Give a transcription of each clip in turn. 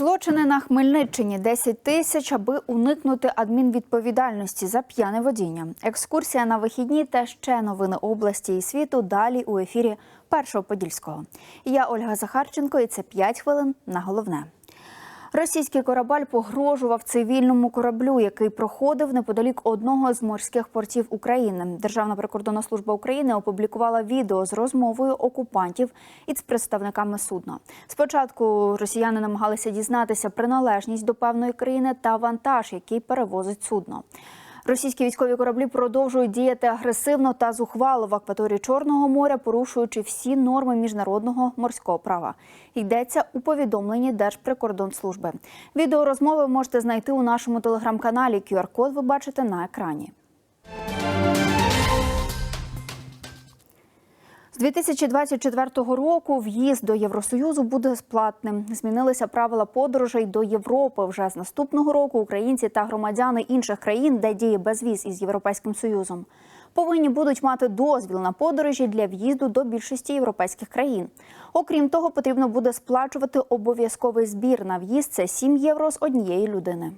На Хмельниччині 10 тисяч, аби уникнути адмінвідповідальності за п'яне водіння. Екскурсія на вихідні та ще новини області і світу. Далі у ефірі Першого Подільського. Я Ольга Захарченко, і це 5 хвилин на головне. Російський корабель погрожував цивільному кораблю, який проходив неподалік одного з морських портів України. Державна прикордонна служба України опублікувала відео з розмовою окупантів із представниками судна. Спочатку росіяни намагалися дізнатися приналежність до певної країни та вантаж, який перевозить судно. Російські військові кораблі продовжують діяти агресивно та зухвало в акваторії Чорного моря, порушуючи всі норми міжнародного морського права. Йдеться у повідомленні Держприкордонслужби. Відео розмови можете знайти у нашому телеграм-каналі. QR-код ви бачите на екрані. З 2024 року в'їзд до Євросоюзу буде сплатним. Змінилися правила подорожей до Європи. Вже з наступного року українці та громадяни інших країн, де діє безвіз із Європейським Союзом, повинні будуть мати дозвіл на подорожі для в'їзду до більшості європейських країн. Окрім того, потрібно буде сплачувати обов'язковий збір на в'їзд. Це 7 євро з однієї людини.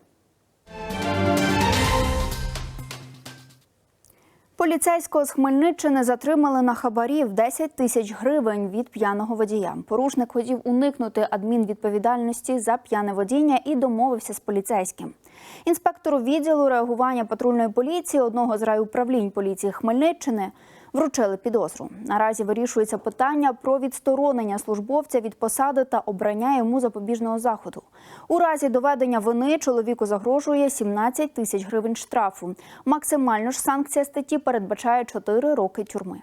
Поліцейського з Хмельниччини затримали на хабарів 10 тисяч гривень від п'яного водія. Порушник хотів уникнути адмінвідповідальності за п'яне водіння і домовився з поліцейським. Інспектору відділу реагування патрульної поліції одного з райуправлінь поліції Хмельниччини вручили підозру. Наразі вирішується питання про відсторонення службовця від посади та обрання йому запобіжного заходу. У разі доведення вини чоловіку загрожує 17 тисяч гривень штрафу. Максимальна ж санкція статті передбачає 4 роки тюрми.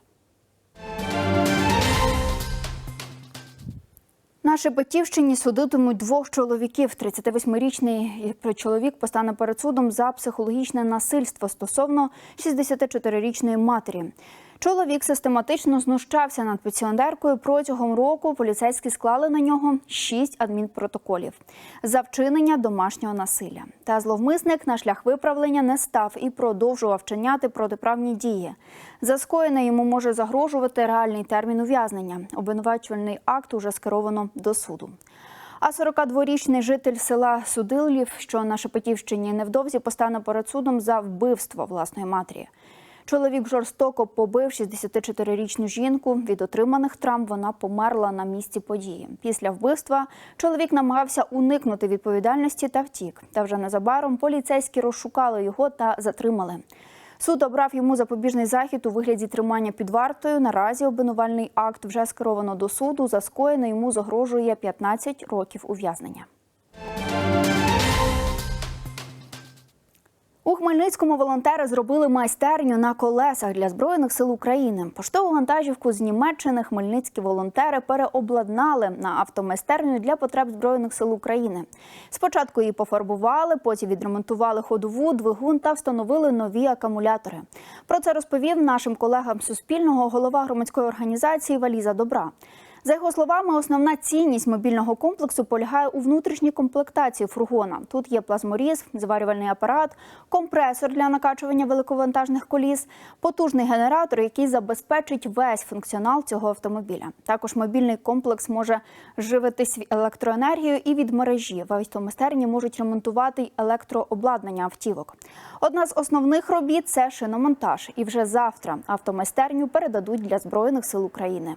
На Шепетівщині судитимуть двох чоловіків. 38-річний чоловік постане перед судом за психологічне насильство стосовно 64-річної матері. Чоловік систематично знущався над пенсіонеркою. Протягом року поліцейські склали на нього шість адмінпротоколів за вчинення домашнього насилля. Та зловмисник на шлях виправлення не став і продовжував вчиняти протиправні дії. За скоєне йому може загрожувати реальний термін ув'язнення. Обвинувачувальний акт уже скеровано до суду. А 42-річний житель села Судилів, що на Шепетівщині, невдовзі постане перед судом за вбивство власної матері. Чоловік жорстоко побив 64-річну жінку. Від отриманих травм вона померла на місці події. Після вбивства чоловік намагався уникнути відповідальності та втік. Та вже незабаром поліцейські розшукали його та затримали. Суд обрав йому запобіжний захід у вигляді тримання під вартою. Наразі обвинувальний акт вже скеровано до суду. За скоєне йому загрожує 15 років ув'язнення. У Хмельницькому волонтери зробили майстерню на колесах для збройних сил України. Поштову вантажівку з Німеччини хмельницькі волонтери переобладнали на автомайстерню для потреб збройних сил України. Спочатку її пофарбували, потім відремонтували ходову, двигун та встановили нові акумулятори. Про це розповів нашим колегам Суспільного голова громадської організації Валіза Добра. За його словами, основна цінність мобільного комплексу полягає у внутрішній комплектації фургона. Тут є плазморіз, зварювальний апарат, компресор для накачування великовантажних коліс, потужний генератор, який забезпечить весь функціонал цього автомобіля. Також мобільний комплекс може живитись електроенергією і від мережі. В автомайстерні можуть ремонтувати й електрообладнання автівок. Одна з основних робіт це шиномонтаж. І вже завтра автомайстерню передадуть для збройних сил України.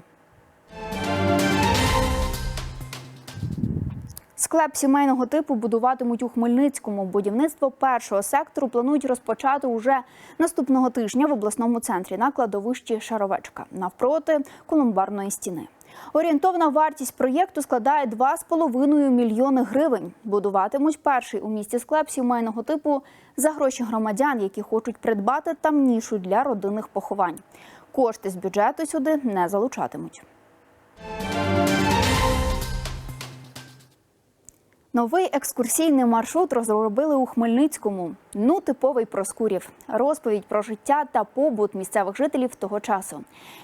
Склеп сімейного типу будуватимуть у Хмельницькому. Будівництво першого сектору планують розпочати уже наступного тижня в обласному центрі на кладовищі Шаровечка навпроти колумбарної стіни. Орієнтовна вартість проєкту складає 2,5 мільйони гривень. Будуватимуть перший у місті склеп сімейного типу за гроші громадян, які хочуть придбати там нішу для родинних поховань. Кошти з бюджету сюди не залучатимуть. Новий екскурсійний маршрут розробили у Хмельницькому. Ну, типовий Проскурів. Розповідь про життя та побут місцевих жителів того часу.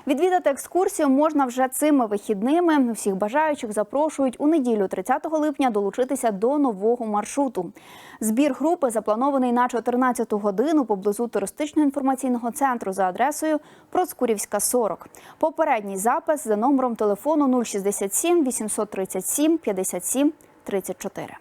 Відвідати екскурсію можна вже цими вихідними. Всіх бажаючих запрошують у неділю, 30 липня, долучитися до нового маршруту. Збір групи запланований на 14 годину поблизу туристично-інформаційного центру за адресою Проскурівська 40. Попередній запис за номером телефону 067 837 57 34.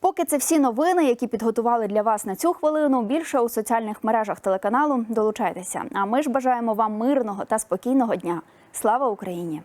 Поки це всі новини, які підготували для вас на цю хвилину. Більше у соціальних мережах телеканалу долучайтеся. А ми ж бажаємо вам мирного та спокійного дня. Слава Україні!